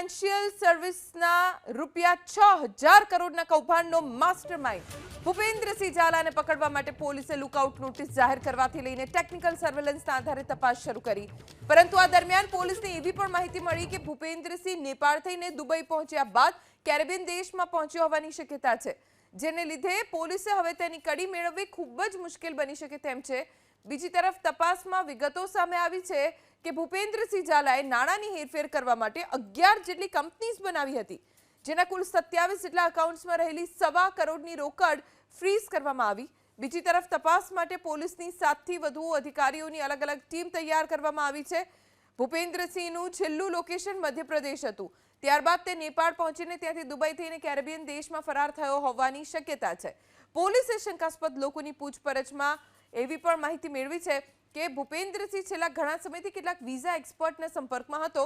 Financial સર્વિસના રૂપિયા છ હજાર કરોડના કૌભાંડનો માસ્ટર માઇન્ડ ભૂપેન્દ્રસિંહ ઝાલાને પકડવા માટે પોલીસે લુકઆઉટ નોટિસ જાહેર કરવાથી લઈને ટેકનિકલ સર્વેલન્સના આધારે તપાસ શરૂ કરી. પરંતુ આ દરમિયાન પોલીસને એવી પણ માહિતી મળી કે ભૂપેન્દ્રસિંહ નેપાળ થઈને દુબઈ પહોંચ્યા બાદ કેરેબિયન દેશમાં પહોંચ્યો હોવાની શક્યતા છે. જેને લીધે પોલીસે હવે તેની કડી મેળવવી ખૂબ જ મુશ્કેલ બની શકે તેમ છે. બીજી તરફ તપાસમાં વિગતો સામે આવી છે કે ભૂપેન્દ્રસિંહ ઝાલાએ નાણાંની હેરફેર કરવા માટે અગિયાર જેટલી કંપનીઝ બનાવી હતી, જેના કુલ સત્યાવીસ જેટલા અકાઉન્ટ્સમાં રહેલી સવા કરોડની રોકડ ફ્રીઝ કરવામાં આવી. બીજી તરફ તપાસ માટે પોલીસની સાતથી વધુ અધિકારીઓની અલગ અલગ ટીમ તૈયાર કરવામાં આવી છે. ભૂપેન્દ્રસિંહનું છેલ્લું લોકેશન મધ્યપ્રદેશ હતું. ત્યારબાદ તે નેપાળ પહોંચીને ત્યાંથી દુબઈ થઈને કેરેબિયન દેશમાં ફરાર થયો હોવાની શક્યતા છે. પોલીસે શંકાસ્પદ લોકોની પૂછપરછમાં એવી પણ માહિતી મેળવી છે કે ભૂપેન્દ્રસિંહ છેલ્લા ઘણા સમયથી કેટલાક વિઝા એક્સપર્ટના સંપર્કમાં હતો.